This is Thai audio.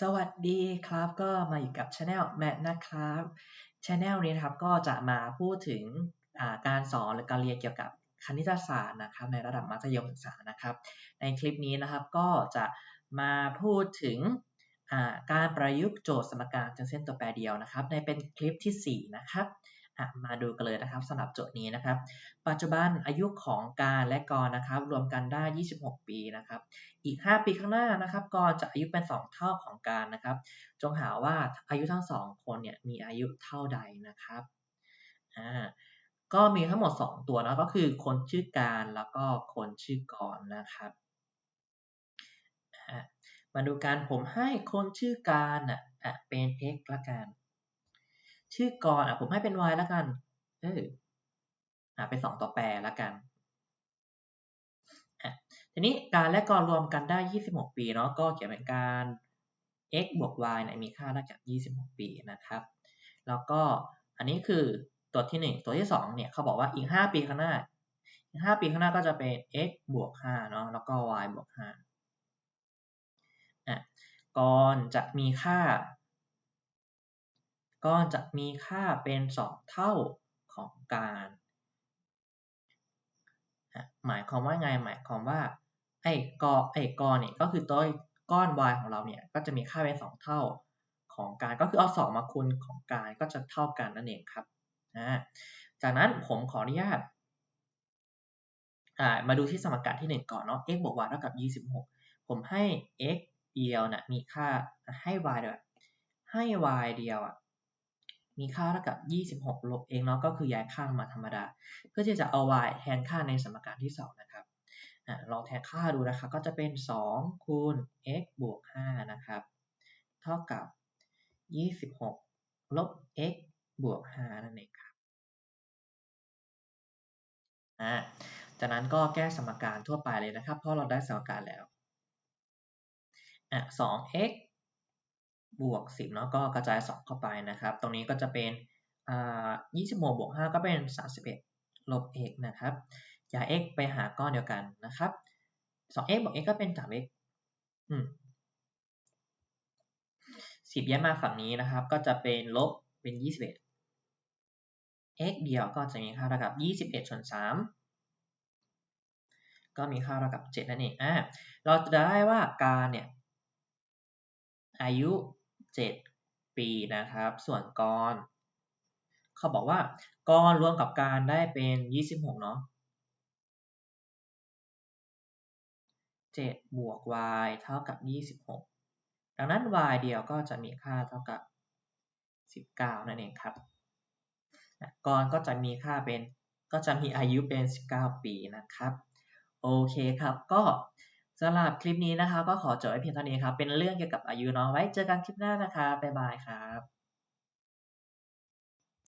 สวัสดีครับก็มาอยู่กับช anel แมทนะครับช anel นี้นะครับก็จะมาพูดถึงการสอนหรือการเรียนเกี่ยวกับคณิตศาสตร์นะครับในระดับมัธยมศึกษานะครับ ในคลิปนี้นะครับก็จะมาพูดถึงการประยุกต์โจทย์สมการจนเส้นตัวแปรเดียวนะครับ ในเป็นคลิปที่ 4 นะครับ มาดูกันเลยนะครับสำหรับโจทย์นี้นะครับ ปัจจุบันอายุของการและกรนะครับ รวมกันได้ 26 ปีนะครับ อีก 5 ปีข้างหน้านะครับกรจะอายุเป็น 2 เท่าของการนะครับ จงหาว่าอายุทั้ง 2 คนเนี่ยมีอายุเท่าใดนะครับอ่าก็มีทั้งหมด 2 ตัวนะก็คือคนชื่อการแล้วก็คนชื่อกรนะครับมาดูการผมให้คนชื่อการอะเป็น x ละกัน ชื่อกรอะผมให้เป็น y แล้วกัน เอออะเป็นสองตัวแปรแล้วกันอะทีนี้การและกรรวมกันได้ 26 ปีเนาะก็เขียนเป็นการ x บวก y เนี่ยมีค่าได้จาก 26 ปีนะครับ แล้วก็อันนี้คือตัวที่ 1 ตัวที่ 2 เนี่ยเขาบอกว่าอีก 5 ปีข้างหน้า อีก 5 ปีข้างหน้าก็จะเป็น x บวก 5 เนาะแล้วก็ y บวก5อะกรจะมีค่า ก็จะมีค่าเป็น 2 เท่าของการหมายความว่าไงหมายความว่าไอ้กอไอ้กอเนี่ยก็คือตัวก้อน y ของเราเนี่ยก็จะมีค่าเป็น 2 เท่าของการก็คือเอา 2 มาคูณของการก็จะเท่ากันนั่นเองครับนะจากนั้นผมขออนุญาตมาดูที่สมการที่ 1 ก่อนเนาะ x บวก y เท่ากับ 26 ผมให้ x เดียวนะมีค่าให้ y ด้วให้ y เดียวอะ มีค่าเท่ากับ 26 ลบเองเนาะก็คือย้ายค่ามาธรรมดา เพื่อที่จะเอา y แทนค่าในสมการที่ 2 นะครับอลองแทนค่าดูนะครับก็จะเป็น 2 คูณ x บวก 5 นะครับ เท่ากับ 26 ลบ x บวก 5 นั่นเองครับอ่าจากนั้นก็แก้สมการทั่วไปเลยนะครับ เพราะเราได้สมการแล้วอะ 2x บวก10เนาะก็กระจาย 2 เข้าไปนะครับ ตรงนี้ก็จะเป็นอ่า20บวก5ก็เป็น31ลบ x นะครับย้าย x ไปหาก้อนเดียวกันนะครับ 2x บวก x ก็เป็น 3x อืม10ย้ายมาฝั่งนี้นะครับ ก็จะเป็นลบเป็น21 x เดียวก็จะมีค่าเท่ากับ21ส่วน3ก็มีค่าเท่ากับ7นั่นเองอ่าเราจะได้ว่าการเนี่ยอายุ 7 ปีนะครับ ส่วนกรเขาบอกว่ากรรวมกับการได้เป็น 26 เนาะ7บวก y เท่ากับ 26 ดังนั้น y เดียวก็จะมีค่าเท่ากับ 19 นั่นเองครับกรก็จะมีค่าเป็นก็จะมีอายุเป็น 19 ปีนะครับ โอเคครับ ก็ สำหรับคลิปนี้นะคะก็ขอจบไว้เพียงเท่านี้ครับ เป็นเรื่องเกี่ยวกับอายุเนาะไว้เจอกันคลิปหน้านะคะบ๊ายบายครับ